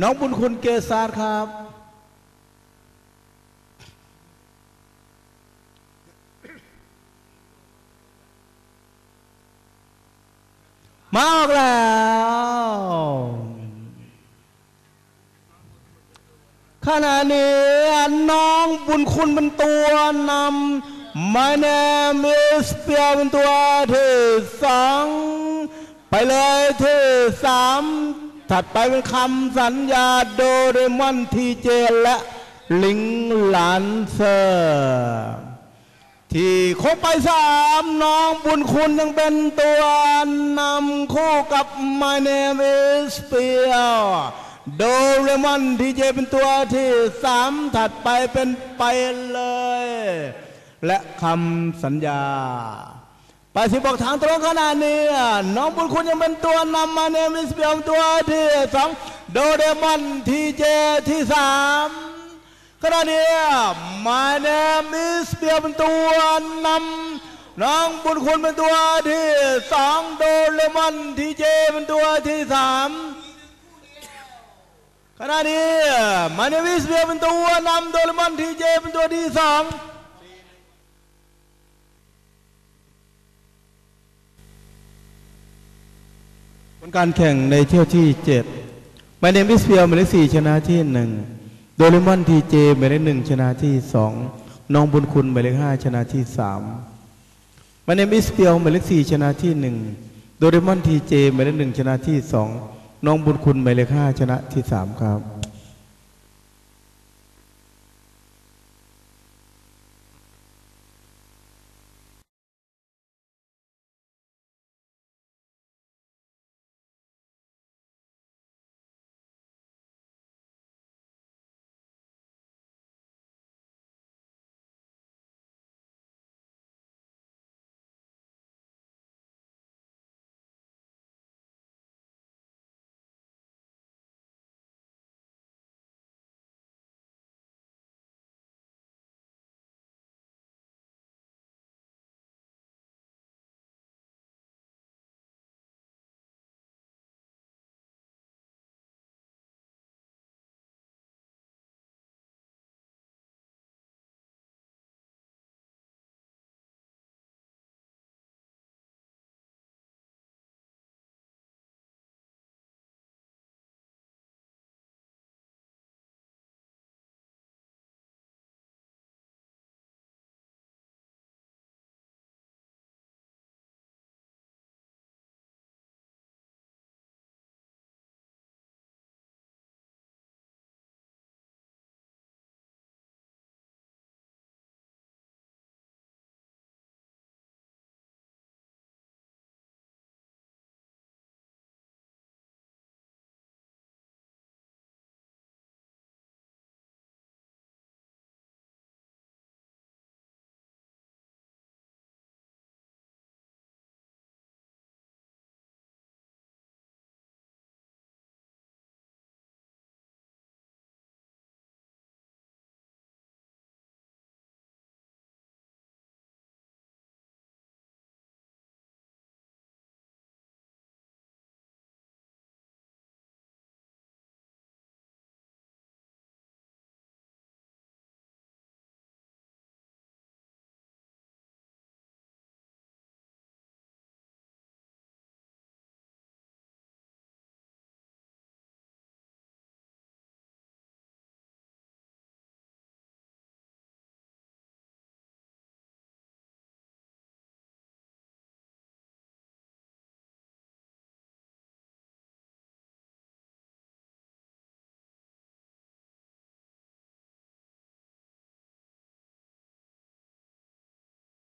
น้องบุญคุณเกษาครับ มาออกแล้ว ขณะนี้น้องบุญคุณเป็นตัวนำ My name is เปียเป็นตัวที่สองไปเลยที่สาม ถัดไปเป็นคำสัญญาโดเรมอนทีเจและลิงหลานเซอร์ที่คงไปสามน้องบุญคุณยังเป็นตัวนำคู่กับ My name is เปียโดเรมอนทีเจเป็นตัวที่สามถัดไปเป็นไปเลย และคำสัญญา ไปสิบอกทางตรงขนาดนี้น้องบุญคุณยังเป็นตัวนำ My name is เปียเป็นตัวที่สองโดเรมอนทีเจที่สามขณะนี้ My name is เปียเป็นตัวนำน้องบุญคุณเป็นตัวที่สองโดเรมอนทีเจเป็นตัวที่สามขณะนี้ My name is เปียเป็นตัวนำโดเรมอนทีเจเป็นตัวที่สอง การแข่งในเที่ยวที่เจ็ด My name is เปียหมายเลขสี่ชนะที่หนึ่งโดเรมอนทีเจหมายเลขหนึ่งชนะที่สองน้องบุญคุณหมายเลขห้าชนะที่สามมานเนมิสเปียวหมายเลขสี่ชนะที่หนึ่งโดเรมอนทีเจหมายเลขหนึ่งชนะที่สองน้องบุญคุณหมายเลขห้าชนะที่สามครับ